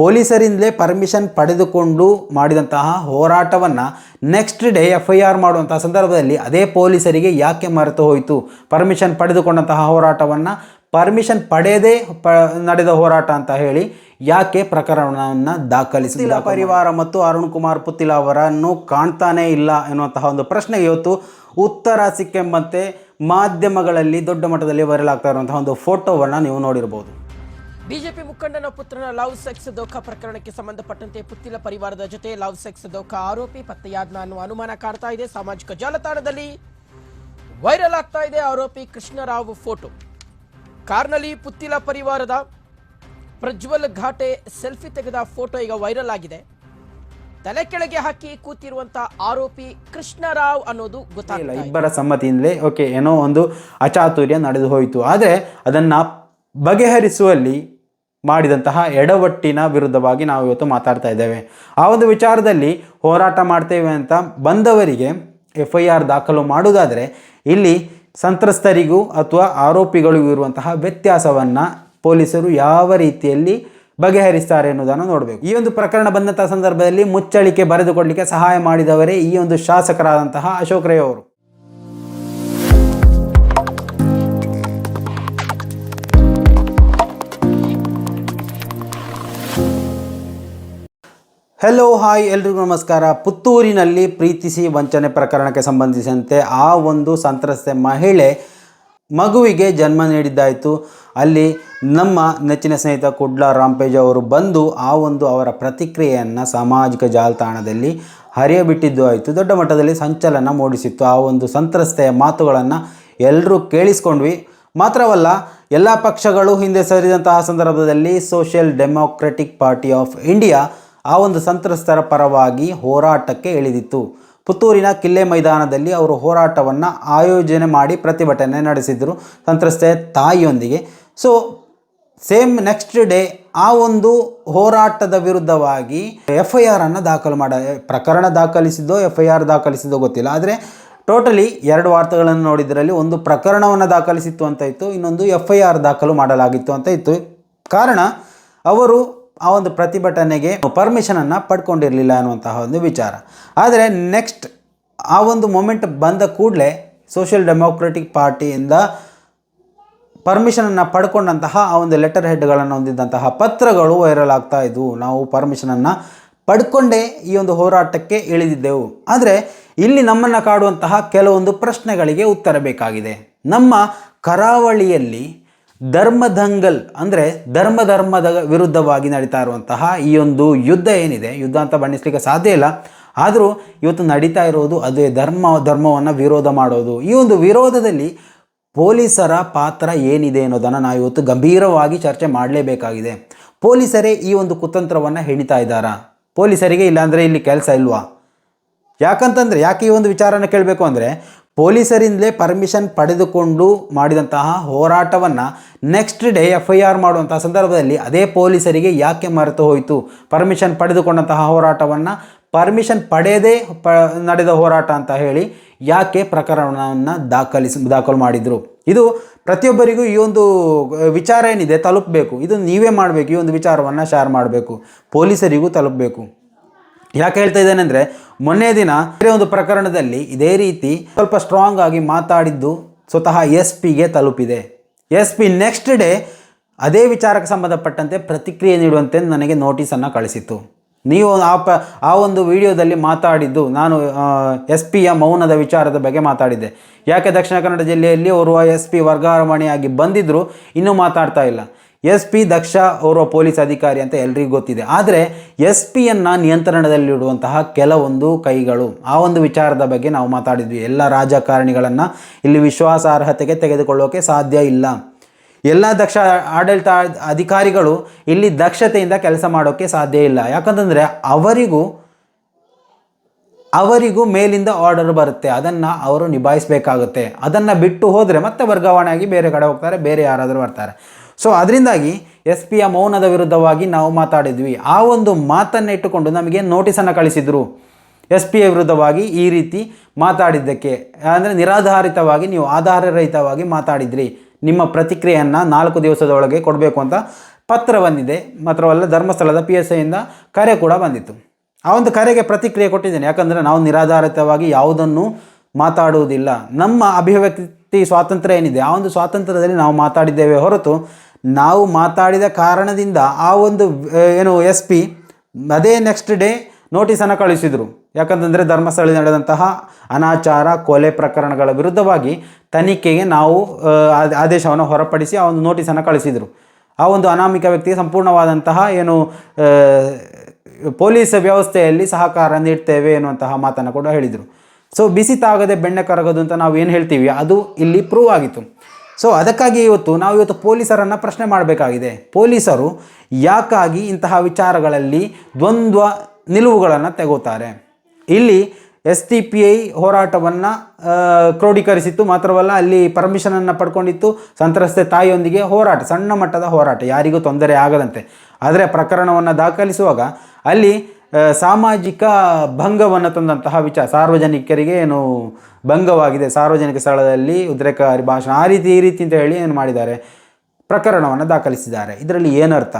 ಪೊಲೀಸರಿಂದಲೇ permission ಪಡೆದುಕೊಂಡು ಮಾಡಿದಂತಹ ಹೋರಾಟವನ್ನು next day F I R ಮಾಡುವಂತಹ ಸಂದರ್ಭದಲ್ಲಿ ಅದೇ ಪೊಲೀಸರಿಗೆ ಯಾಕೆ ಮರೆತು ಹೋಯಿತು? ಪರ್ಮಿಷನ್ ಪಡೆದುಕೊಂಡಂತಹ ಹೋರಾಟವನ್ನು ಪರ್ಮಿಷನ್ ಪಡೆಯದೇ ಪ ನಡೆದ ಹೋರಾಟ ಅಂತ ಹೇಳಿ ಯಾಕೆ ಪ್ರಕರಣವನ್ನು ದಾಖಲಿಸಿಲ್ಲ ಪರಿವಾರ ಮತ್ತು ಅರುಣ್ ಕುಮಾರ್ ಪುತ್ತಿಲ ಅವರನ್ನು ಕಾಣ್ತಾನೇ ಇಲ್ಲ ಎನ್ನುವಂತಹ ಒಂದು ಪ್ರಶ್ನೆಗೆ ಇವತ್ತು ಉತ್ತರ ಸಿಕ್ಕೆಂಬಂತೆ ಮಾಧ್ಯಮಗಳಲ್ಲಿ ದೊಡ್ಡ ಮಟ್ಟದಲ್ಲಿ ವೈರಲ್ ಆಗ್ತಾ ಇರುವಂತಹ ಒಂದು ಫೋಟೋವನ್ನು ನೀವು ನೋಡಿರ್ಬೋದು. ಬಿಜೆಪಿ ಮುಖಂಡನ ಪುತ್ರನ ಲವ್ ಸೆಕ್ಸ್ ದೋಖ ಪ್ರಕರಣಕ್ಕೆ ಸಂಬಂಧಪಟ್ಟಂತೆ ಪುತ್ತಿಲ ಪರಿವಾರದ ಜೊತೆ ಲವ್ ಸೆಕ್ಸ್ ದೋಖ ಆರೋಪಿ ಪತ್ತೆಯಾದ್ನ ಅನ್ನುವ ಅನುಮಾನ ಕಾಡ್ತಾ ಇದೆ. ಸಾಮಾಜಿಕ ಜಾಲತಾಣದಲ್ಲಿ ವೈರಲ್ ಆಗ್ತಾ ಇದೆ ಆರೋಪಿ ಕೃಷ್ಣರಾವ್ ಫೋಟೋ. ಕಾರ್ನಲ್ಲಿ ಪುತ್ತಿಲ ಪರಿವಾರದ ಪ್ರಜ್ವಲ್ ಘಾಟೆ ಸೆಲ್ಫಿ ತೆಗೆದ ಫೋಟೋ ಈಗ ವೈರಲ್ ಆಗಿದೆ. ತಲೆ ಕೆಳಗೆ ಹಾಕಿ ಕೂತಿರುವಂತ ಆರೋಪಿ ಕೃಷ್ಣರಾವ್ ಅನ್ನೋದು ಗೊತ್ತಾಗಿಲ್ಲ ಇಬ್ಬರ ಸಮ್ಮತಿಯಿಂದಲೇ ಓಕೆ ಏನೋ ಒಂದು ಅಚಾತುರ್ಯ ನಡೆದು ಹೋಯಿತು. ಆದರೆ ಅದನ್ನು ಬಗೆಹರಿಸುವಲ್ಲಿ ಮಾಡಿದಂತಹ ಎಡವಟ್ಟಿನ ವಿರುದ್ಧವಾಗಿ ನಾವು ಇವತ್ತು ಮಾತಾಡ್ತಾ ಇದ್ದೇವೆ. ಆ ಒಂದು ವಿಚಾರದಲ್ಲಿ ಹೋರಾಟ ಮಾಡ್ತೇವೆ ಅಂತ ಬಂದವರಿಗೆ ಎಫ್ ಐ ಆರ್ ದಾಖಲು ಮಾಡುವುದಾದರೆ ಇಲ್ಲಿ ಸಂತ್ರಸ್ತರಿಗೂ ಅಥವಾ ಆರೋಪಿಗಳಿಗೂ ಇರುವಂತಹ ವ್ಯತ್ಯಾಸವನ್ನು ಪೊಲೀಸರು ಯಾವ ರೀತಿಯಲ್ಲಿ ಬಗೆಹರಿಸ್ತಾರೆ ಎನ್ನುವುದನ್ನು ನೋಡಬೇಕು. ಈ ಒಂದು ಪ್ರಕರಣ ಬಂದಂತಹ ಸಂದರ್ಭದಲ್ಲಿ ಮುಚ್ಚಳಿಕೆ ಬರೆದುಕೊಡಲಿಕ್ಕೆ ಸಹಾಯ ಮಾಡಿದವರೇ ಈ ಒಂದು ಶಾಸಕರಾದಂತಹ ಅಶೋಕ್ ರೈ ಅವರು. ಹೆಲೋ ಹಾಯ್ ಎಲ್ರಿಗೂ ನಮಸ್ಕಾರ. ಪುತ್ತೂರಿನಲ್ಲಿ ಪ್ರೀತಿಸಿ ವಂಚನೆ ಪ್ರಕರಣಕ್ಕೆ ಸಂಬಂಧಿಸಿದಂತೆ ಆ ಒಂದು ಸಂತ್ರಸ್ತೆ ಮಹಿಳೆ ಮಗುವಿಗೆ ಜನ್ಮ ನೀಡಿದ್ದಾಯಿತು. ಅಲ್ಲಿ ನಮ್ಮ ನೆಚ್ಚಿನ ಸ್ನೇಹಿತ ಕುಡ್ಲ ರಾಂಪೇಜ್ ಅವರು ಬಂದು ಆ ಒಂದು ಅವರ ಪ್ರತಿಕ್ರಿಯೆಯನ್ನು ಸಾಮಾಜಿಕ ಜಾಲತಾಣದಲ್ಲಿ ಹರಿಯಬಿಟ್ಟಿದ್ದು ಆಯಿತು. ದೊಡ್ಡ ಮಟ್ಟದಲ್ಲಿ ಸಂಚಲನ ಮೂಡಿಸಿತ್ತು. ಆ ಒಂದು ಸಂತ್ರಸ್ತೆಯ ಮಾತುಗಳನ್ನು ಎಲ್ಲರೂ ಕೇಳಿಸ್ಕೊಂಡ್ವಿ. ಮಾತ್ರವಲ್ಲ, ಎಲ್ಲ ಪಕ್ಷಗಳು ಹಿಂದೆ ಸರಿದಂತಹ ಸಂದರ್ಭದಲ್ಲಿ social democratic party of India ಆ ಒಂದು ಸಂತ್ರಸ್ತರ ಪರವಾಗಿ ಹೋರಾಟಕ್ಕೆ ಇಳಿದಿತ್ತು. ಪುತ್ತೂರಿನ ಕಿಲ್ಲೆ ಮೈದಾನದಲ್ಲಿ ಅವರು ಹೋರಾಟವನ್ನು ಆಯೋಜನೆ ಮಾಡಿ ಪ್ರತಿಭಟನೆ ನಡೆಸಿದರು ಸಂತ್ರಸ್ತೆ ತಾಯಿಯೊಂದಿಗೆ. ಸೊ ಸೇಮ್ ನೆಕ್ಸ್ಟ್ ಡೇ ಆ ಒಂದು ಹೋರಾಟದ ವಿರುದ್ಧವಾಗಿ ಎಫ್ ಐ ಆರನ್ನು ದಾಖಲು ಮಾಡ, ಪ್ರಕರಣ ದಾಖಲಿಸಿದ್ದೋ ಎಫ್ ಐ ಆರ್ ದಾಖಲಿಸಿದ್ದೋ ಗೊತ್ತಿಲ್ಲ. ಆದರೆ ಟೋಟಲಿ ಎರಡು ವಾರ್ತೆಗಳನ್ನು ನೋಡಿದ್ರಲ್ಲಿ ಒಂದು ಪ್ರಕರಣವನ್ನು ದಾಖಲಿಸಿತ್ತು ಅಂತ ಇತ್ತು, ಇನ್ನೊಂದು ಎಫ್ ಐ ಆರ್ ದಾಖಲು ಮಾಡಲಾಗಿತ್ತು ಅಂತ ಇತ್ತು. ಕಾರಣ, ಅವರು ಆ ಒಂದು ಪ್ರತಿಭಟನೆಗೆ ಪರ್ಮಿಷನನ್ನು ಪಡ್ಕೊಂಡಿರಲಿಲ್ಲ ಅನ್ನುವಂತಹ ಒಂದು ವಿಚಾರ. ಆದರೆ ನೆಕ್ಸ್ಟ್ ಆ ಒಂದು ಮೊಮೆಂಟ್ ಬಂದ ಕೂಡಲೇ ಸೋಷಿಯಲ್ ಡೆಮೋಕ್ರೆಟಿಕ್ ಪಾರ್ಟಿಯಿಂದ ಪರ್ಮಿಷನನ್ನು ಪಡ್ಕೊಂಡಂತಹ ಆ ಒಂದು ಲೆಟರ್ ಹೆಡ್ಗಳನ್ನು ಹೊಂದಿದ್ದಂತಹ ಪತ್ರಗಳು ವೈರಲ್ ಆಗ್ತಾ ಇದ್ವು. ನಾವು ಪರ್ಮಿಷನನ್ನು ಪಡ್ಕೊಂಡೇ ಈ ಒಂದು ಹೋರಾಟಕ್ಕೆ ಇಳಿದಿದ್ದೆವು. ಆದರೆ ಇಲ್ಲಿ ನಮ್ಮನ್ನು ಕಾಡುವಂತಹ ಕೆಲವೊಂದು ಪ್ರಶ್ನೆಗಳಿಗೆ ಉತ್ತರ ಬೇಕಾಗಿದೆ. ನಮ್ಮ ಕರಾವಳಿಯಲ್ಲಿ ಧರ್ಮದಂಗಲ್ ಅಂದರೆ ಧರ್ಮ ಧರ್ಮದ ವಿರುದ್ಧವಾಗಿ ನಡೀತಾ ಇರುವಂತಹ ಈ ಒಂದು ಯುದ್ಧ ಏನಿದೆ, ಯುದ್ಧ ಅಂತ ಬಣ್ಣಿಸ್ಲಿಕ್ಕೆ ಸಾಧ್ಯ ಇಲ್ಲ. ಆದರೂ ಇವತ್ತು ನಡೀತಾ ಇರೋದು ಅದೇ ಧರ್ಮ, ಧರ್ಮವನ್ನು ವಿರೋಧ ಮಾಡೋದು. ಈ ಒಂದು ವಿರೋಧದಲ್ಲಿ ಪೊಲೀಸರ ಪಾತ್ರ ಏನಿದೆ ಅನ್ನೋದನ್ನು ನಾವು ಇವತ್ತು ಗಂಭೀರವಾಗಿ ಚರ್ಚೆ ಮಾಡಲೇಬೇಕಾಗಿದೆ. ಪೊಲೀಸರೇ ಈ ಒಂದು ಕುತಂತ್ರವನ್ನು ಹೆಣಿತಾ ಇದ್ದಾರಾ? ಪೊಲೀಸರಿಗೆ ಇಲ್ಲಾಂದರೆ ಇಲ್ಲಿ ಕೆಲಸ ಇಲ್ವಾ? ಯಾಕಂತಂದರೆ, ಯಾಕೆ ಈ ಒಂದು ವಿಚಾರನ ಕೇಳಬೇಕು ಅಂದರೆ ಪೊಲೀಸರಿಂದಲೇ ಪರ್ಮಿಷನ್ ಪಡೆದುಕೊಂಡು ಮಾಡಿದಂತಹ ಹೋರಾಟವನ್ನು next day F I R ಮಾಡುವಂತಹ ಸಂದರ್ಭದಲ್ಲಿ ಅದೇ ಪೊಲೀಸರಿಗೆ ಯಾಕೆ ಮರೆತು ಹೋಯಿತು? ಪರ್ಮಿಷನ್ ಪಡೆದುಕೊಂಡಂತಹ ಹೋರಾಟವನ್ನು ಪರ್ಮಿಷನ್ ಪಡೆಯದೇ ಪ, ನಡೆದ ಹೋರಾಟ ಅಂತ ಹೇಳಿ ಯಾಕೆ ಪ್ರಕರಣವನ್ನು ದಾಖಲಿಸಿ, ದಾಖಲು ಮಾಡಿದರು? ಇದು ಪ್ರತಿಯೊಬ್ಬರಿಗೂ ಈ ಒಂದು ವಿಚಾರ ಏನಿದೆ ತಲುಪಬೇಕು. ಇದು ನೀವೇ ಮಾಡಬೇಕು. ಈ ಒಂದು ವಿಚಾರವನ್ನು ಶೇರ್ ಮಾಡಬೇಕು. ಪೊಲೀಸರಿಗೂ ತಲುಪಬೇಕು. ಯಾಕೆ ಹೇಳ್ತಾ ಇದ್ದೇನೆ ಅಂದರೆ ಮೊನ್ನೆ ದಿನ ಬೇರೆ ಒಂದು ಪ್ರಕರಣದಲ್ಲಿ ಇದೇ ರೀತಿ ಸ್ವಲ್ಪ ಸ್ಟ್ರಾಂಗ್ ಆಗಿ ಮಾತಾಡಿದ್ದು ಸ್ವತಃ ಎಸ್ ಪಿಗೆ ತಲುಪಿದೆ. ಎಸ್ ಪಿ ನೆಕ್ಸ್ಟ್ ಡೇ ಅದೇ ವಿಚಾರಕ್ಕೆ ಸಂಬಂಧಪಟ್ಟಂತೆ ಪ್ರತಿಕ್ರಿಯೆ ನೀಡುವಂತೆ ನನಗೆ ನೋಟಿಸನ್ನು ಕಳಿಸಿತ್ತು. ನೀವು ಆ ಪ, ಆ ಒಂದು ವಿಡಿಯೋದಲ್ಲಿ ಮಾತಾಡಿದ್ದು ನಾನು ಎಸ್ ಪಿಯ ಮೌನದ ವಿಚಾರದ ಬಗ್ಗೆ ಮಾತಾಡಿದ್ದೆ. ಯಾಕೆ ದಕ್ಷಿಣ ಕನ್ನಡ ಜಿಲ್ಲೆಯಲ್ಲಿ ಓರ್ವ ಎಸ್ ಪಿ ವರ್ಗಾವಣೆಯಾಗಿ ಬಂದಿದ್ದರೂ ಇನ್ನೂ ಮಾತಾಡ್ತಾ ಇಲ್ಲ. ಎಸ್ ಪಿ ದಕ್ಷ ಅವರು ಪೊಲೀಸ್ ಅಧಿಕಾರಿ ಅಂತ ಎಲ್ರಿಗೂ ಗೊತ್ತಿದೆ. ಆದರೆ ಎಸ್ ಪಿಯನ್ನು ನಿಯಂತ್ರಣದಲ್ಲಿಡುವಂತಹ ಕೆಲವೊಂದು ಕೈಗಳು, ಆ ಒಂದು ವಿಚಾರದ ಬಗ್ಗೆ ನಾವು ಮಾತಾಡಿದ್ವಿ. ಎಲ್ಲ ರಾಜಕಾರಣಿಗಳನ್ನು ಇಲ್ಲಿ ವಿಶ್ವಾಸಾರ್ಹತೆಗೆ ತೆಗೆದುಕೊಳ್ಳೋಕೆ ಸಾಧ್ಯ ಇಲ್ಲ. ಎಲ್ಲ ದಕ್ಷ ಆಡಳಿತ ಅಧಿಕಾರಿಗಳು ಇಲ್ಲಿ ದಕ್ಷತೆಯಿಂದ ಕೆಲಸ ಮಾಡೋಕ್ಕೆ ಸಾಧ್ಯ ಇಲ್ಲ. ಯಾಕಂತಂದರೆ ಅವರಿಗೂ ಅವರಿಗೂ ಮೇಲಿಂದ ಆರ್ಡರ್ ಬರುತ್ತೆ. ಅದನ್ನು ಅವರು ನಿಭಾಯಿಸಬೇಕಾಗುತ್ತೆ. ಅದನ್ನು ಬಿಟ್ಟು ಹೋದರೆ ಮತ್ತೆ ವರ್ಗಾವಣೆ ಆಗಿ ಬೇರೆ ಕಡೆ ಹೋಗ್ತಾರೆ, ಬೇರೆ ಯಾರಾದರೂ ಬರ್ತಾರೆ. ಸೊ ಅದರಿಂದಾಗಿ ಎಸ್ ಪಿಯ ಮೌನದ ವಿರುದ್ಧವಾಗಿ ನಾವು ಮಾತಾಡಿದ್ವಿ. ಆ ಒಂದು ಮಾತನ್ನು ಇಟ್ಟುಕೊಂಡು ನಮಗೆ ನೋಟಿಸನ್ನು ಕಳಿಸಿದರು. ಎಸ್ ಪಿಯ ವಿರುದ್ಧವಾಗಿ ಈ ರೀತಿ ಮಾತಾಡಿದ್ದಕ್ಕೆ. ಅಂದರೆ ನಿರಾಧಾರಿತವಾಗಿ ನೀವು ಆಧಾರರಹಿತವಾಗಿ ಮಾತಾಡಿದ್ರಿ. ನಿಮ್ಮ ಪ್ರತಿಕ್ರಿಯೆಯನ್ನು ನಾಲ್ಕು ದಿವಸದ ಒಳಗೆ ಕೊಡಬೇಕು ಅಂತ ಪತ್ರ ಬಂದಿದೆ. ಮಾತ್ರವಲ್ಲ ಧರ್ಮಸ್ಥಳದ ಪಿ ಎಸ್ ಐಯಿಂದ ಕರೆ ಕೂಡ ಬಂದಿತ್ತು. ಆ ಒಂದು ಕರೆಗೆ ಪ್ರತಿಕ್ರಿಯೆ ಕೊಟ್ಟಿದ್ದೇನೆ. ಯಾಕಂದರೆ ನಾವು ನಿರಾಧಾರಿತವಾಗಿ ಯಾವುದನ್ನು ಮಾತಾಡುವುದಿಲ್ಲ. ನಮ್ಮ ಅಭಿವ್ಯಕ್ತಿ ಸ್ವಾತಂತ್ರ್ಯ ಏನಿದೆ? ಆ ಒಂದು ಸ್ವಾತಂತ್ರ್ಯದಲ್ಲಿ ನಾವು ಮಾತಾಡಿದ್ದೇವೆ ಹೊರತು ನಾವು ಮಾತಾಡಿದ ಕಾರಣದಿಂದ ಆ ಒಂದು ಏನು ಎಸ್ ಪಿ ಅದೇ ನೆಕ್ಸ್ಟ್ ಡೇ ನೋಟಿಸನ್ನು ಕಳಿಸಿದರು. ಯಾಕಂತಂದರೆ ಧರ್ಮಸ್ಥಳದಲ್ಲಿ ನಡೆದಂತಹ ಅನಾಚಾರ, ಕೊಲೆ ಪ್ರಕರಣಗಳ ವಿರುದ್ಧವಾಗಿ ತನಿಖೆಗೆ ನಾವು ಆದೇಶವನ್ನು ಹೊರಪಡಿಸಿ ಆ ಒಂದು ನೋಟಿಸನ್ನು ಕಳಿಸಿದರು. ಆ ಒಂದು ಅನಾಮಿಕ ವ್ಯಕ್ತಿಗೆ ಸಂಪೂರ್ಣವಾದಂತಹ ಏನು ಪೊಲೀಸ್ ವ್ಯವಸ್ಥೆಯಲ್ಲಿ ಸಹಕಾರ ನೀಡ್ತೇವೆ ಎನ್ನುವಂತಹ ಮಾತನ್ನು ಕೂಡ ಹೇಳಿದರು. ಸೊ ಬಿಸಿ ತಾಗದೆ ಬೆಣ್ಣೆ ಕರಗೋದು ಅಂತ ನಾವು ಏನು ಹೇಳ್ತೀವಿ? ಅದು ಇಲ್ಲಿ ಪ್ರೂವ್ ಆಗಿತ್ತು. ಸೊ ಅದಕ್ಕಾಗಿ ಇವತ್ತು ನಾವು ಇವತ್ತು ಪೊಲೀಸರನ್ನು ಪ್ರಶ್ನೆ ಮಾಡಬೇಕಾಗಿದೆ. ಪೊಲೀಸರು ಯಾಕಾಗಿ ಇಂತಹ ವಿಚಾರಗಳಲ್ಲಿ ದ್ವಂದ್ವ ನಿಲುವುಗಳನ್ನು ತೆಗೋತಾರೆ? ಇಲ್ಲಿ ಎಸ್ ಟಿ ಪಿ ಐ ಹೋರಾಟವನ್ನು ಕ್ರೋಢೀಕರಿಸಿತ್ತು, ಮಾತ್ರವಲ್ಲ ಅಲ್ಲಿ ಪರ್ಮಿಷನನ್ನು ಪಡ್ಕೊಂಡಿತ್ತು ಸಂತ್ರಸ್ತೆ ತಾಯಿಯೊಂದಿಗೆ ಹೋರಾಟ, ಸಣ್ಣ ಮಟ್ಟದ ಹೋರಾಟ, ಯಾರಿಗೂ ತೊಂದರೆ ಆಗದಂತೆ. ಆದರೆ ಪ್ರಕರಣವನ್ನು ದಾಖಲಿಸುವಾಗ ಅಲ್ಲಿ ಸಾಮಾಜಿಕ ಭಂಗವನ್ನು ತಂದಂತಹ ವಿಚಾರ, ಸಾರ್ವಜನಿಕರಿಗೆ ಏನು ಭಂಗವಾಗಿದೆ, ಸಾರ್ವಜನಿಕ ಸ್ಥಳದಲ್ಲಿ ಉದ್ರೇಕಾರಿ ಭಾಷಣ, ಆ ರೀತಿ, ಈ ರೀತಿ ಅಂತ ಹೇಳಿ ಏನು ಮಾಡಿದ್ದಾರೆ, ಪ್ರಕರಣವನ್ನು ದಾಖಲಿಸಿದ್ದಾರೆ. ಇದರಲ್ಲಿ ಏನರ್ಥ?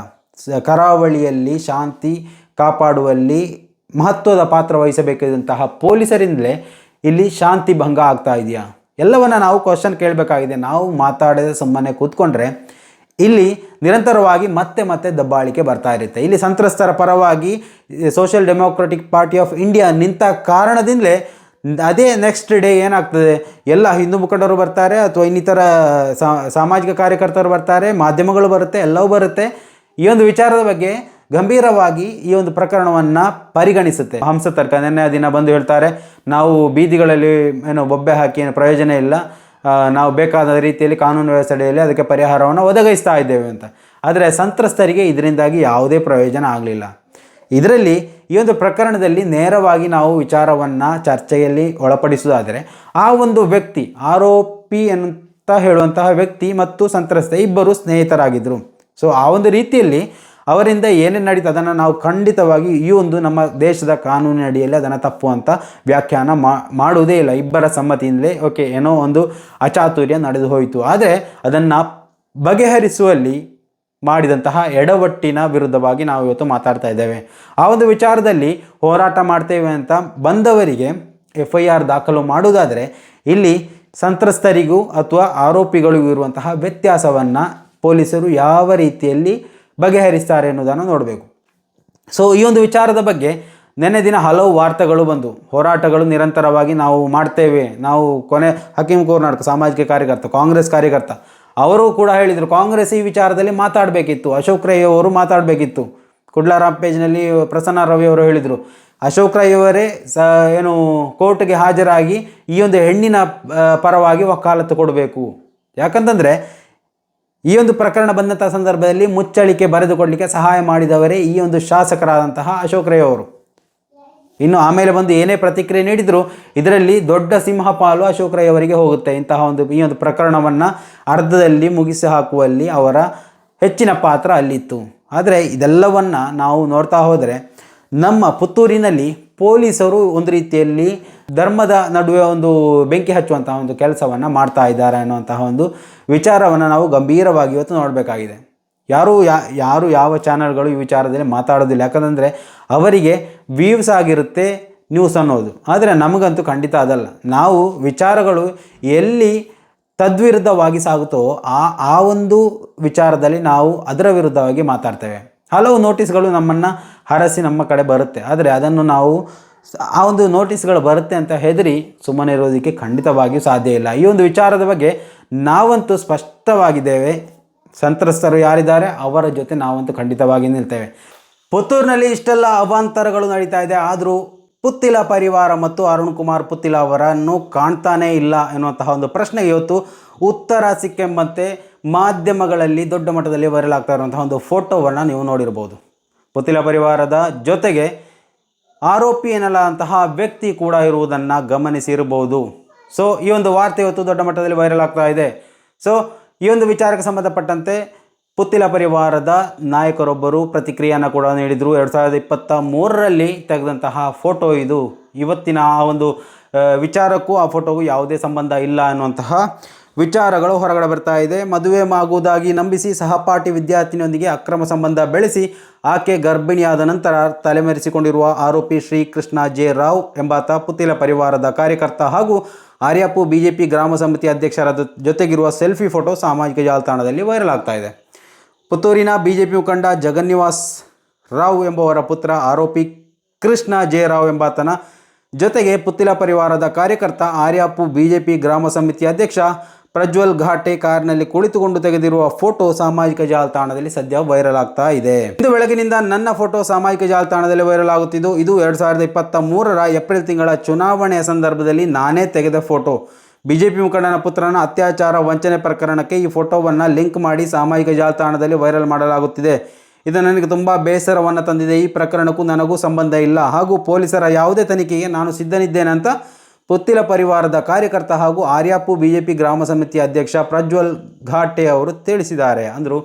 ಕರಾವಳಿಯಲ್ಲಿ ಶಾಂತಿ ಕಾಪಾಡುವಲ್ಲಿ ಮಹತ್ವದ ಪಾತ್ರ ವಹಿಸಬೇಕಾದಂತಹ ಪೊಲೀಸರಿಂದಲೇ ಇಲ್ಲಿ ಶಾಂತಿ ಭಂಗ ಆಗ್ತಾ ಇದೆಯಾ? ಎಲ್ಲವನ್ನ ನಾವು ಕ್ವಶನ್ ಕೇಳಬೇಕಾಗಿದೆ. ನಾವು ಮಾತಾಡದೆ ಸುಮ್ಮನೆ ಕೂತ್ಕೊಂಡ್ರೆ ಇಲ್ಲಿ ನಿರಂತರವಾಗಿ ಮತ್ತೆ ಮತ್ತೆ ದಬ್ಬಾಳಿಕೆ ಬರ್ತಾ ಇರುತ್ತೆ. ಇಲ್ಲಿ ಸಂತ್ರಸ್ತರ ಪರವಾಗಿ social democratic party of India ನಿಂತ ಕಾರಣದಿಂದಲೇ ಅದೇ ನೆಕ್ಸ್ಟ್ ಡೇ ಏನಾಗ್ತದೆ? ಎಲ್ಲ ಹಿಂದೂ ಮುಖಂಡರು ಬರ್ತಾರೆ, ಅಥವಾ ಇನ್ನಿತರ ಸಾಮಾಜಿಕ ಕಾರ್ಯಕರ್ತರು ಬರ್ತಾರೆ, ಮಾಧ್ಯಮಗಳು ಬರುತ್ತೆ, ಎಲ್ಲವೂ ಬರುತ್ತೆ. ಈ ಒಂದು ವಿಚಾರದ ಬಗ್ಗೆ ಗಂಭೀರವಾಗಿ ಈ ಒಂದು ಪ್ರಕರಣವನ್ನು ಪರಿಗಣಿಸುತ್ತೆ. ಹಂಸ ತರ್ಕ ನಿನ್ನೆ ದಿನ ಬಂದು ಹೇಳ್ತಾರೆ, ನಾವು ಬೀದಿಗಳಲ್ಲಿ ಏನೋ ಬೊಬ್ಬೆ ಹಾಕಿ ಏನೋ ಪ್ರಯೋಜನ ಇಲ್ಲ. ನಾವು ಬೇಕಾದ ರೀತಿಯಲ್ಲಿ ಕಾನೂನು ವ್ಯವಸ್ಥೆಯಲ್ಲಿ ಅದಕ್ಕೆ ಪರಿಹಾರವನ್ನು ಒದಗಿಸ್ತಾ ಇದ್ದೇವೆ ಅಂತ. ಆದರೆ ಸಂತ್ರಸ್ತರಿಗೆ ಇದರಿಂದಾಗಿ ಯಾವುದೇ ಪ್ರಯೋಜನ ಆಗಲಿಲ್ಲ. ಇದರಲ್ಲಿ ಈ ಒಂದು ಪ್ರಕರಣದಲ್ಲಿ ನೇರವಾಗಿ ನಾವು ವಿಚಾರವನ್ನು ಚರ್ಚೆಯಲ್ಲಿ ಒಳಪಡಿಸುವುದಾದರೆ, ಆ ಒಂದು ವ್ಯಕ್ತಿ, ಆರೋಪಿ ಅಂತ ಹೇಳುವಂತಹ ವ್ಯಕ್ತಿ ಮತ್ತು ಸಂತ್ರಸ್ತ ಇಬ್ಬರು ಸ್ನೇಹಿತರಾಗಿದ್ದರು. ಸೊ ಆ ಒಂದು ರೀತಿಯಲ್ಲಿ ಅವರಿಂದ ಏನೇನು ನಡೀತು, ಅದನ್ನು ನಾವು ಖಂಡಿತವಾಗಿ ಈ ಒಂದು ನಮ್ಮ ದೇಶದ ಕಾನೂನಿನ ಅಡಿಯಲ್ಲಿ ಅದನ್ನು ತಪ್ಪು ಅಂತ ವ್ಯಾಖ್ಯಾನ ಮಾಡುವುದೇ ಇಲ್ಲ. ಇಬ್ಬರ ಸಮ್ಮತಿಯಿಂದಲೇ, ಓಕೆ, ಏನೋ ಒಂದು ಅಚಾತುರ್ಯ ನಡೆದು ಹೋಯಿತು. ಆದರೆ ಅದನ್ನು ಬಗೆಹರಿಸುವಲ್ಲಿ ಮಾಡಿದಂತಹ ಎಡವಟ್ಟಿನ ವಿರುದ್ಧವಾಗಿ ನಾವು ಇವತ್ತು ಮಾತಾಡ್ತಾ ಇದ್ದೇವೆ. ಆ ಒಂದು ವಿಚಾರದಲ್ಲಿ ಹೋರಾಟ ಮಾಡ್ತೇವೆ ಅಂತ ಬಂದವರಿಗೆ ಎಫ್ ಐ ಆರ್ ದಾಖಲು ಮಾಡುವುದಾದರೆ, ಇಲ್ಲಿ ಸಂತ್ರಸ್ತರಿಗೂ ಅಥವಾ ಆರೋಪಿಗಳಿಗೂ ಇರುವಂತಹ ವ್ಯತ್ಯಾಸವನ್ನು ಪೊಲೀಸರು ಯಾವ ರೀತಿಯಲ್ಲಿ ಬಗೆಹರಿಸ್ತಾರೆ ಅನ್ನೋದನ್ನು ನೋಡಬೇಕು. ಸೊ ಈ ಒಂದು ವಿಚಾರದ ಬಗ್ಗೆ ನೆನ್ನೆ ದಿನ ಹಲವು ವಾರ್ತೆಗಳು ಬಂದು, ಹೋರಾಟಗಳು ನಿರಂತರವಾಗಿ ನಾವು ಮಾಡ್ತೇವೆ. ನಾವು ಕೊನೆ ಹಕೀಂ ಕೋರ್ನಾಡ್ಕ ಸಾಮಾಜಿಕ ಕಾರ್ಯಕರ್ತ, ಕಾಂಗ್ರೆಸ್ ಕಾರ್ಯಕರ್ತ, ಅವರು ಕೂಡ ಹೇಳಿದರು, ಕಾಂಗ್ರೆಸ್ ಈ ವಿಚಾರದಲ್ಲಿ ಮಾತಾಡಬೇಕಿತ್ತು. ಅಶೋಕ್ ರೈ ಅವರು ಮಾತಾಡಬೇಕಿತ್ತು. ಕುಡ್ಲಾರಾಮ್ ಪೇಜ್ನಲ್ಲಿ ಪ್ರಸನ್ನ ರವಿ ಅವರು ಹೇಳಿದರು, ಅಶೋಕ್ ರೈ ಅವರೇ ಸ, ಏನು, ಕೋರ್ಟ್ಗೆ ಹಾಜರಾಗಿ ಈ ಒಂದು ಹೆಣ್ಣಿನ ಪರವಾಗಿ ವಕಾಲತ್ತು ಕೊಡಬೇಕು. ಯಾಕಂತಂದರೆ ಈ ಒಂದು ಪ್ರಕರಣ ಬಂದಂಥ ಸಂದರ್ಭದಲ್ಲಿ ಮುಚ್ಚಳಿಕೆ ಬರೆದುಕೊಡಲಿಕ್ಕೆ ಸಹಾಯ ಮಾಡಿದವರೇ ಈ ಒಂದು ಶಾಸಕರಾದಂತಹ ಅಶೋಕ್ ರೈ ಅವರು. ಇನ್ನು ಆಮೇಲೆ ಬಂದು ಏನೇ ಪ್ರತಿಕ್ರಿಯೆ ನೀಡಿದರೂ ಇದರಲ್ಲಿ ದೊಡ್ಡ ಸಿಂಹಪಾಲು ಅಶೋಕ್ ರೈ ಅವರಿಗೆ ಹೋಗುತ್ತೆ. ಇಂತಹ ಒಂದು ಈ ಒಂದು ಪ್ರಕರಣವನ್ನು ಅರ್ಧದಲ್ಲಿ ಮುಗಿಸಿ ಹಾಕುವಲ್ಲಿ ಅವರ ಹೆಚ್ಚಿನ ಪಾತ್ರ ಅಲ್ಲಿತ್ತು. ಆದರೆ ಇದೆಲ್ಲವನ್ನು ನಾವು ನೋಡ್ತಾ ಹೋದರೆ ನಮ್ಮ ಪುತ್ತೂರಿನಲ್ಲಿ ಪೊಲೀಸರು ಒಂದು ರೀತಿಯಲ್ಲಿ ಧರ್ಮದ ನಡುವೆ ಒಂದು ಬೆಂಕಿ ಹಚ್ಚುವಂತಹ ಒಂದು ಕೆಲಸವನ್ನು ಮಾಡ್ತಾ ಇದ್ದಾರೆ ಅನ್ನುವಂತಹ ಒಂದು ವಿಚಾರವನ್ನು ನಾವು ಗಂಭೀರವಾಗಿ ಇವತ್ತು ನೋಡಬೇಕಾಗಿದೆ. ಯಾರು ಯಾ, ಯಾರು ಯಾವ ಚಾನಲ್ಗಳು ಈ ವಿಚಾರದಲ್ಲಿ ಮಾತಾಡೋದಿಲ್ಲ. ಯಾಕಂದರೆ ಅವರಿಗೆ ವೀವ್ಸ್ ಆಗಿರುತ್ತೆ, ನ್ಯೂಸ್ ಅನ್ನೋದು. ಆದರೆ ನಮಗಂತೂ ಖಂಡಿತ ಅದಲ್ಲ. ನಾವು ವಿಚಾರಗಳು ಎಲ್ಲಿ ತದ್ವಿರುದ್ಧವಾಗಿ ಸಾಗುತ್ತೋ ಆ ಆ ಒಂದು ವಿಚಾರದಲ್ಲಿ ನಾವು ಅದರ ವಿರುದ್ಧವಾಗಿ ಮಾತಾಡ್ತೇವೆ. ಹಲವು ನೋಟಿಸ್ಗಳು ನಮ್ಮನ್ನು ಹರಸಿ ನಮ್ಮ ಕಡೆ ಬರುತ್ತೆ. ಆದರೆ ಅದನ್ನು ನಾವು ಆ ಒಂದು ನೋಟಿಸ್ಗಳು ಬರುತ್ತೆ ಅಂತ ಹೆದರಿ ಸುಮ್ಮನೆ ಇರೋದಕ್ಕೆ ಖಂಡಿತವಾಗಿಯೂ ಸಾಧ್ಯ ಇಲ್ಲ. ಈ ಒಂದು ವಿಚಾರದ ಬಗ್ಗೆ ನಾವಂತೂ ಸ್ಪಷ್ಟವಾಗಿದ್ದೇವೆ. ಸಂತ್ರಸ್ತರು ಯಾರಿದ್ದಾರೆ ಅವರ ಜೊತೆ ನಾವಂತೂ ಖಂಡಿತವಾಗಿ ನಿಲ್ತೇವೆ. ಪುತ್ತೂರಿನಲ್ಲಿ ಇಷ್ಟೆಲ್ಲ ಅವಾಂತರಗಳು ನಡೀತಾ ಇದೆ. ಆದರೂ ಪುತ್ತಿಲ ಪರಿವಾರ ಮತ್ತು ಅರುಣ್ ಕುಮಾರ್ ಪುತ್ತಿಲ ಅವರನ್ನು ಕಾಣ್ತಾನೇ ಇಲ್ಲ ಎನ್ನುವಂತಹ ಒಂದು ಪ್ರಶ್ನೆಗೆ ಇವತ್ತು ಉತ್ತರ ಸಿಕ್ಕೆಂಬಂತೆ ಮಾಧ್ಯಮಗಳಲ್ಲಿ ದೊಡ್ಡ ಮಟ್ಟದಲ್ಲಿ ವೈರಲ್ ಆಗ್ತಾ ಇರುವಂತಹ ಒಂದು ಫೋಟೋವನ್ನು ನೀವು ನೋಡಿರ್ಬೋದು. ಪುತಿಲ ಪರಿವಾರದ ಜೊತೆಗೆ ಆರೋಪಿ ಎನ್ನಲಾದಂತಹ ವ್ಯಕ್ತಿ ಕೂಡ ಇರುವುದನ್ನು ಗಮನಿಸಿರಬಹುದು ಸೊ ಈ ಒಂದು ವಾರ್ತೆ ಇವತ್ತು ದೊಡ್ಡ ಮಟ್ಟದಲ್ಲಿ ವೈರಲ್ ಆಗ್ತಾ ಇದೆ. ಸೊ ಈ ಒಂದು ವಿಚಾರಕ್ಕೆ ಸಂಬಂಧಪಟ್ಟಂತೆ ಪುತ್ತಿಲ ಪರಿವಾರದ ನಾಯಕರೊಬ್ಬರು ಪ್ರತಿಕ್ರಿಯೆಯನ್ನು ಕೂಡ ನೀಡಿದರು. ಎರಡು ಸಾವಿರದ ಇಪ್ಪತ್ತ ಮೂರರಲ್ಲಿ ತೆಗೆದಂತಹ ಫೋಟೋ ಇದು. ಇವತ್ತಿನ ಆ ಒಂದು ವಿಚಾರಕ್ಕೂ ಆ ಫೋಟೋಗೂ ಯಾವುದೇ ಸಂಬಂಧ ಇಲ್ಲ ಅನ್ನುವಂತಹ ವಿಚಾರಗಳು ಹೊರಗಡೆ ಬರ್ತಾ ಇದೆ. ಮದುವೆ ಮಾಗುವುದಾಗಿ ನಂಬಿಸಿ ಸಹಪಾಠಿ ವಿದ್ಯಾರ್ಥಿನಿಯೊಂದಿಗೆ ಅಕ್ರಮ ಸಂಬಂಧ ಬೆಳೆಸಿ ಆಕೆ ಗರ್ಭಿಣಿಯಾದ ನಂತರ ತಲೆಮರೆಸಿಕೊಂಡಿರುವ ಆರೋಪಿ ಶ್ರೀಕೃಷ್ಣ ಜೆ ರಾವ್ ಎಂಬಾತ ಪುತ್ತಿಲ ಪರಿವಾರದ ಕಾರ್ಯಕರ್ತ ಹಾಗೂ ಆರ್ಯಾಪು ಬಿಜೆಪಿ ಗ್ರಾಮ ಸಮಿತಿ ಅಧ್ಯಕ್ಷರ ಜೊತೆಗಿರುವ ಸೆಲ್ಫಿ ಫೋಟೋ ಸಾಮಾಜಿಕ ಜಾಲತಾಣದಲ್ಲಿ ವೈರಲ್ ಆಗ್ತಾ ಇದೆ. ಪುತ್ತೂರಿನ ಬಿಜೆಪಿ ಮುಖಂಡ ಜಗನ್ನಿವಾಸ್ ರಾವ್ ಎಂಬುವರ ಪುತ್ರ ಆರೋಪಿ ಕೃಷ್ಣ ಜೆ ರಾವ್ ಎಂಬಾತನ ಜೊತೆಗೆ ಪುತ್ತಿಲ ಪರಿವಾರದ ಕಾರ್ಯಕರ್ತ ಆರ್ಯಾಪು ಬಿಜೆಪಿ ಗ್ರಾಮ ಸಮಿತಿ ಅಧ್ಯಕ್ಷ ಪ್ರಜ್ವಲ್ ಘಾಟೆ ಕಾರ್ನಲ್ಲಿ ಕುಳಿತುಕೊಂಡು ತೆಗೆದಿರುವ ಫೋಟೋ ಸಾಮಾಜಿಕ ಜಾಲತಾಣದಲ್ಲಿ ಸದ್ಯ ವೈರಲ್ ಆಗ್ತಾ ಇದೆ. ಇಂದು ಬೆಳಗಿನಿಂದ ನನ್ನ ಫೋಟೋ ಸಾಮಾಜಿಕ ಜಾಲತಾಣದಲ್ಲಿ ವೈರಲ್ ಆಗುತ್ತಿದ್ದು, ಇದು ಎರಡ್ ಸಾವಿರದ ಇಪ್ಪತ್ತ ಏಪ್ರಿಲ್ ತಿಂಗಳ ಚುನಾವಣೆಯ ಸಂದರ್ಭದಲ್ಲಿ ನಾನೇ ತೆಗೆದ ಫೋಟೋ. ಬಿಜೆಪಿ ಮುಖಂಡನ ಪುತ್ರನ ಅತ್ಯಾಚಾರ ವಂಚನೆ ಪ್ರಕರಣಕ್ಕೆ ಈ ಫೋಟೋವನ್ನು ಲಿಂಕ್ ಮಾಡಿ ಸಾಮಾಜಿಕ ಜಾಲತಾಣದಲ್ಲಿ ವೈರಲ್ ಮಾಡಲಾಗುತ್ತಿದೆ. ಇದು ನನಗೆ ತುಂಬ ಬೇಸರವನ್ನು ತಂದಿದೆ. ಈ ಪ್ರಕರಣಕ್ಕೂ ನನಗೂ ಸಂಬಂಧ ಇಲ್ಲ. ಹಾಗೂ ಪೊಲೀಸರ ಯಾವುದೇ ತನಿಖೆಗೆ ನಾನು ಸಿದ್ಧನಿದ್ದೇನೆ ಅಂತ ಪುತ್ತಿಲ ಪರಿವಾರದ ಕಾರ್ಯಕರ್ತ ಹಾಗೂ ಆರ್ಯಾಪು ಬಿಜೆಪಿ ಗ್ರಾಮ ಸಮಿತಿ ಅಧ್ಯಕ್ಷ ಪ್ರಜ್ವಲ್ ಘಾಟೆ ಅವರು ತಿಳಿಸಿದ್ದಾರೆ. ಅಂದರು,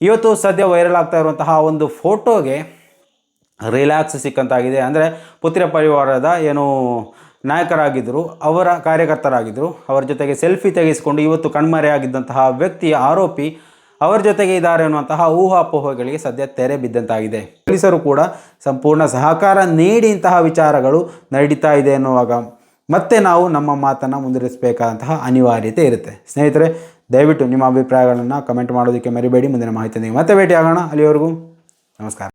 ಇವತ್ತು ಸದ್ಯ ವೈರಲ್ ಆಗ್ತಾ ಇರುವಂತಹ ಒಂದು ಫೋಟೋಗೆ ರಿಲ್ಯಾಕ್ಸ್ ಸಿಕ್ಕಂತಾಗಿದೆ. ಅಂದರೆ ಪುತ್ರ ಪರಿವಾರದ ಏನು ನಾಯಕರಾಗಿದ್ದರು ಅವರ ಕಾರ್ಯಕರ್ತರಾಗಿದ್ದರು ಅವರ ಜೊತೆಗೆ ಸೆಲ್ಫಿ ತೆಗೆಸಿಕೊಂಡು ಇವತ್ತು ಕಣ್ಮರೆಯಾಗಿದ್ದಂತಹ ವ್ಯಕ್ತಿ ಆರೋಪಿ ಅವರ ಜೊತೆಗೆ ಇದ್ದಾರೆ ಅನ್ನುವಂತಹ ಊಹಾಪೋಹಗಳಿಗೆ ಸದ್ಯ ತೆರೆ ಬಿದ್ದಂತಾಗಿದೆ. ಪೊಲೀಸರು ಕೂಡ ಸಂಪೂರ್ಣ ಸಹಕಾರ ನೀಡಿ ಇಂತಹ ವಿಚಾರಗಳು ನಡೀತಾ ಇದೆ ಎನ್ನುವಾಗ ಮತ್ತೆ ನಾವು ನಮ್ಮ ಮಾತನ್ನು ಮುಂದುವರಿಸಬೇಕಾದಂತಹ ಅನಿವಾರ್ಯತೆ ಇರುತ್ತೆ. ಸ್ನೇಹಿತರೆ, ದಯವಿಟ್ಟು ನಿಮ್ಮ ಅಭಿಪ್ರಾಯಗಳನ್ನು ಕಮೆಂಟ್ ಮಾಡೋದಕ್ಕೆ ಮರಿಬೇಡಿ. ಮುಂದಿನ ಮಾಹಿತಿಯೊಂದಿಗೆ ಮತ್ತೆ ಭೇಟಿ ಆಗೋಣ ಅಲ್ಲಿವರೆಗೂ ನಮಸ್ಕಾರ.